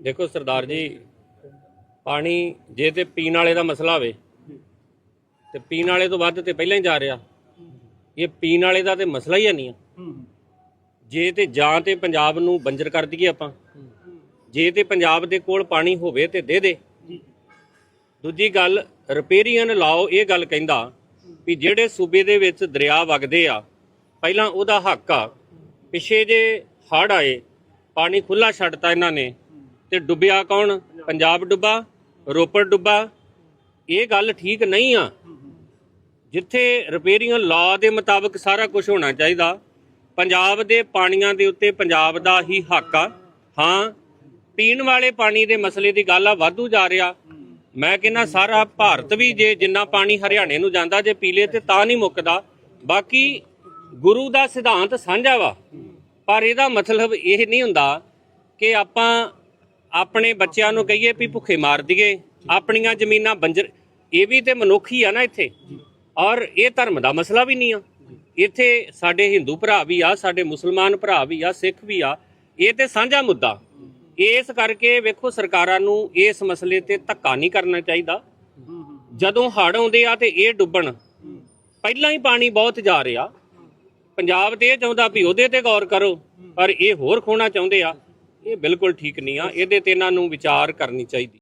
ਦੇਖੋ ਸਰਦਾਰ ਜੀ, ਪਾਣੀ ਜੇ ਤੇ ਪੀਣ ਵਾਲੇ ਦਾ ਮਸਲਾ ਹੋਵੇ, ਤੇ ਪੀਣ ਵਾਲੇ ਤੋਂ ਵੱਧ ਤੇ ਪਹਿਲਾਂ ਹੀ ਜਾ ਰਿਹਾ। ਇਹ ਪੀਣ ਵਾਲੇ ਦਾ ਤੇ ਮਸਲਾ ਹੀ ਨਹੀਂ ਆ। ਜੇ ਤੇ ਜਾਂ ਤੇ ਪੰਜਾਬ ਨੂੰ ਬੰਜਰ ਕਰ ਦਈਏ ਆਪਾਂ। ਜੇ ਤੇ ਪੰਜਾਬ ਦੇ ਕੋਲ ਪਾਣੀ ਹੋਵੇ ਤੇ ਦੇ ਦੇ। ਦੂਜੀ ਗੱਲ ਰਿਪੇਰੀਅਨ ਲਾਓ ਇਹ ਗੱਲ ਕਹਿੰਦਾ ਵੀ ਜਿਹੜੇ ਸੂਬੇ ਦੇ ਵਿੱਚ ਦਰਿਆ ਵਗਦੇ ਆ, ਪਹਿਲਾਂ ਉਹਦਾ ਹੱਕ ਆ। ਪਿਛੇ ਜੇ ਹੜ ਆਏ, ਪਾਣੀ ਖੁੱਲਾ ਛੱਡਤਾ ਇਹਨਾਂ ਨੇ ਤੇ ਡੁੱਬਿਆ ਕੌਣ? ਪੰਜਾਬ ਡੁੱਬਾ, ਰੋਪੜ ਡੁੱਬਾ। ਇਹ ਗੱਲ ਠੀਕ ਨਹੀਂ ਆ। ਜਿੱਥੇ ਰਿਪੇਅਰਿੰਗ ਲਾਅ ਦੇ ਮੁਤਾਬਕ ਸਾਰਾ ਕੁਝ ਹੋਣਾ ਚਾਹੀਦਾ, ਪੰਜਾਬ ਦੇ ਪਾਣੀਆਂ ਦੇ ਉੱਤੇ ਪੰਜਾਬ ਦਾ ਹੀ ਹੱਕ ਆ। ਹਾਂ, ਪੀਣ ਵਾਲੇ ਪਾਣੀ ਦੇ ਮਸਲੇ ਦੀ ਗੱਲ ਆ, ਵਾਧੂ ਜਾ ਰਿਹਾ। ਮੈਂ ਕਹਿੰਦਾ ਸਾਰਾ ਭਾਰਤ ਵੀ ਜੇ ਜਿੰਨਾ ਪਾਣੀ ਹਰਿਆਣੇ ਨੂੰ ਜਾਂਦਾ, ਜੇ ਪੀਲੇ ਤੇ ਤਾਂ ਨਹੀਂ ਮੁੱਕਦਾ। ਬਾਕੀ ਗੁਰੂ ਦਾ ਸਿਧਾਂਤ ਸਾਂਝਾ ਵਾ। ਪਰ ਇਹਦਾ ਮਤਲਬ ਇਹ ਨਹੀਂ ਹੁੰਦਾ ਕਿ ਆਪਾਂ ਆਪਣੇ ਬੱਚਿਆਂ ਨੂੰ ਕਹੀਏ ਵੀ ਭੁੱਖੇ ਮਾਰ ਦਈਏ ਆਪਣੀਆਂ ਜ਼ਮੀਨਾਂ ਬੰਜਰ ਇਹ ਵੀ ਤੇ ਮਨੁੱਖੀ ਆ ਨਾ ਇੱਥੇ। ਔਰ ਇਹ ਧਰਮ ਦਾ ਮਸਲਾ ਵੀ ਨਹੀਂ ਆ। ਇੱਥੇ ਸਾਡੇ ਹਿੰਦੂ ਭਰਾ ਵੀ ਆ ਸਾਡੇ ਮੁਸਲਮਾਨ ਭਰਾ ਵੀ ਆ ਸਿੱਖ ਵੀ ਆ ਇਹ ਤੇ ਸਾਂਝਾ ਮੁੱਦਾ। ਇਸ ਕਰਕੇ ਵੇਖੋ ਸਰਕਾਰਾਂ ਨੂੰ ਇਸ ਮਸਲੇ ਤੇ ਧੱਕਾ ਨਹੀਂ ਕਰਨਾ ਚਾਹੀਦਾ। ਜਦੋਂ ਹੜ੍ਹ ਆਉਂਦੇ ਆ ਤੇ ਇਹ ਡੁੱਬਣ ਪਹਿਲਾਂ ਹੀ ਪਾਣੀ ਬਹੁਤ ਜਾ ਰਿਹਾ। ਪੰਜਾਬ ਤੇ ਇਹ ਚਾਹੁੰਦਾ ਵੀ ਉਹਦੇ ਤੇ ਗੌਰ ਕਰੋ ਪਰ ਇਹ ਹੋਰ ਖੋਣਾ ਚਾਹੁੰਦੇ ਆ। ਇਹ ਬਿਲਕੁਲ ਠੀਕ ਨਹੀਂ ਆ। ਇਹਦੇ ਤੇ ਇਹਨਾਂ ਨੂੰ ਵਿਚਾਰ ਕਰਨੀ ਚਾਹੀਦੀ।